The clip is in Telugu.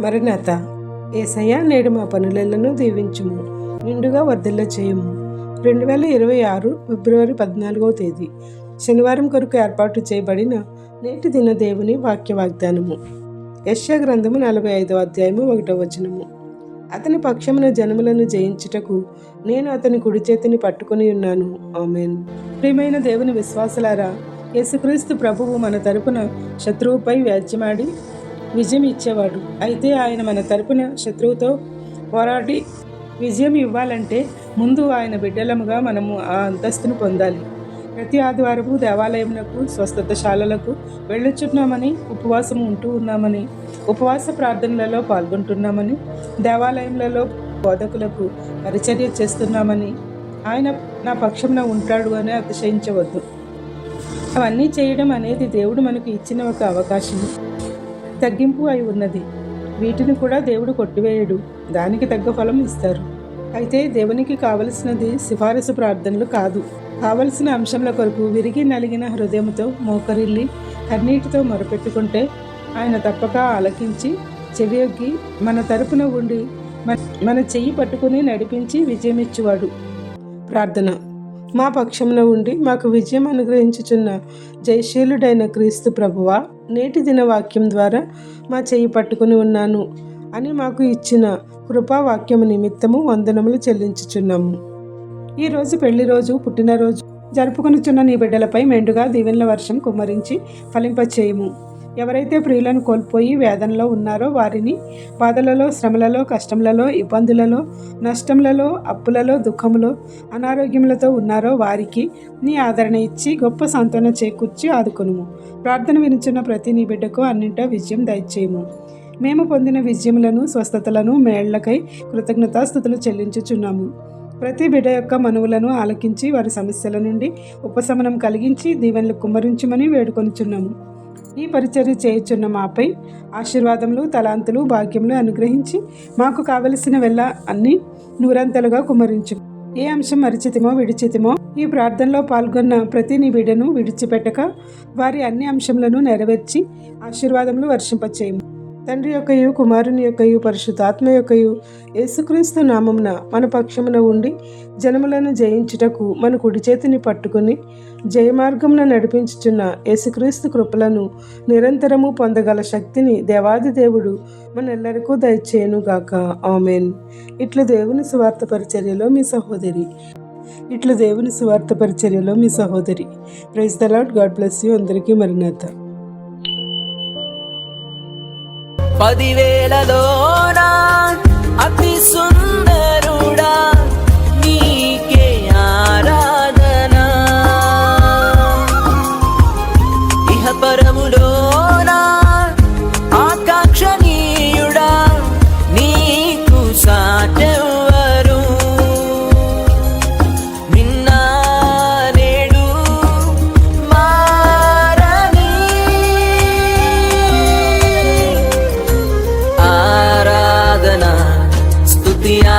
మరణాత ఏసయ్య నేడు మా పనులను దీవించుము నిండుగా వర్ధిల్ల చేయము. రెండు వేల ఇరవై ఆరు ఫిబ్రవరి పద్నాలుగవ తేదీ శనివారం కొరకు ఏర్పాటు చేయబడిన నేటి దిన దేవుని వాక్య వాగ్దానము యశ్యా గ్రంథము నలభై ఐదవ అధ్యాయము ఒకటవ వచనము. అతని పక్షమున జనములను జయించుటకు నేను అతని కుడి చేతిని పట్టుకుని ఉన్నాను. ఆమెన్. ప్రియమైన దేవుని విశ్వాసులారా యేసుక్రీస్తు ప్రభువు మన తరపున శత్రువుపై వ్యాజ్యమాడి విజయం ఇచ్చేవాడు. అయితే ఆయన మన తరపున శత్రువుతో పోరాడి విజయం ఇవ్వాలంటే ముందు ఆయన బిడ్డలముగా మనము ఆ అంతస్తును పొందాలి. ప్రతి ఆదివారము దేవాలయమునకు స్వస్థతశాలలకు వెళ్ళుచున్నామని ఉపవాసం ఉంటూ ఉన్నామని ఉపవాస ప్రార్థనలలో పాల్గొంటున్నామని దేవాలయములలో బోధకులకు పరిచర్య చేస్తున్నామని ఆయన నా పక్షంలో ఉంటాడు అని అతిశయించవద్దు. అవన్నీ చేయడం అనేది దేవుడు మనకు ఇచ్చిన ఒక అవకాశం తగ్గింపు అయి ఉన్నది. వీటిని కూడా దేవుడు కొట్టివేయడు. దానికి తగ్గ ఫలం ఇస్తారు. అయితే దేవునికి కావలసినది సిఫారసు ప్రార్థనలు కాదు. కావలసిన అంశంల కొరకు విరిగి నలిగిన హృదయంతో మోకరిల్లి కన్నీటితో మొరపెట్టుకుంటే ఆయన తప్పక ఆలకించి చెవియొగ్గి మన తరపున ఉండి మన- మన చెయ్యి పట్టుకుని నడిపించి విజయమిచ్చువాడు. ప్రార్థన. మా పక్షంలో ఉండి మాకు విజయం అనుగ్రహించుచున్న జయశీలుడైన క్రీస్తు ప్రభువా నేటి దిన వాక్యం ద్వారా మా చేయి పట్టుకుని ఉన్నాను అని మాకు ఇచ్చిన కృపా వాక్యము నిమిత్తము వందనములు చెల్లించుచున్నాము. ఈరోజు పెళ్ళి రోజు పుట్టినరోజు జరుపుకునిచున్న నీ బిడ్డలపై మెండుగా దీవెనల వర్షం కుమ్మరించి ఫలింపచేయము. ఎవరైతే ప్రియులను కోల్పోయి వేదనలో ఉన్నారో వారిని బాధలలో శ్రమలలో కష్టములలో ఇబ్బందులలో నష్టములలో అప్పులలో దుఃఖములో అనారోగ్యములతో ఉన్నారో వారికి నీ ఆదరణ ఇచ్చి గొప్ప సాంత్వన చేకూర్చి ఆదుకొనుము. ప్రార్థన వినుచున్న ప్రతి నీ బిడ్డకు అన్నింటా విజయం దయచేయము. మేము పొందిన విజయములను స్వస్థతలను మేళ్ళకై కృతజ్ఞతాస్థుతులు చెల్లించుచున్నాము. ప్రతి బిడ్డ యొక్క మనువులను ఆలకించి వారి సమస్యల నుండి ఉపశమనం కలిగించి దీవెనలు కుమ్మరించమని వేడుకొనుచున్నాము. ఈ పరిచర్య చేయుచున్న మాపై ఆశీర్వాదములు తలాంతులు భాగ్యములు అనుగ్రహించి మాకు కావలసిన వెళ్ళ అన్ని నూరంతలుగా కుమరించు ఏ అంశం మరిచితిమో విడిచితిమో ఈ ప్రార్థనలో పాల్గొన్న ప్రతి నిబిడను విడిచిపెట్టక వారి అన్ని అంశములను నెరవేర్చి ఆశీర్వాదములు వర్షింపచేయము. తండ్రి యొక్కయు కుమారుని యొక్కయు పరిశుద్ధాత్మ యొక్కయు యేసుక్రీస్తు నామమున మన పక్షమున ఉండి జనములను జయించుటకు మన కుడి చేతిని పట్టుకుని జయమార్గమున నడిపించుచున్న యేసుక్రీస్తు కృపలను నిరంతరము పొందగల శక్తిని దేవాది దేవుడు మనెల్లరికూ దయచేయనుగాక. ఆమెన్. ఇట్లు దేవుని స్వార్థ పరిచర్యలో మీ సహోదరి. ఇట్లు దేవుని స్వార్థ పరిచర్యలో మీ సహోదరి. Praise the lord God bless you. అందరికీ మరినాథ பதிவேலதோ நான் அக்னி দিয়া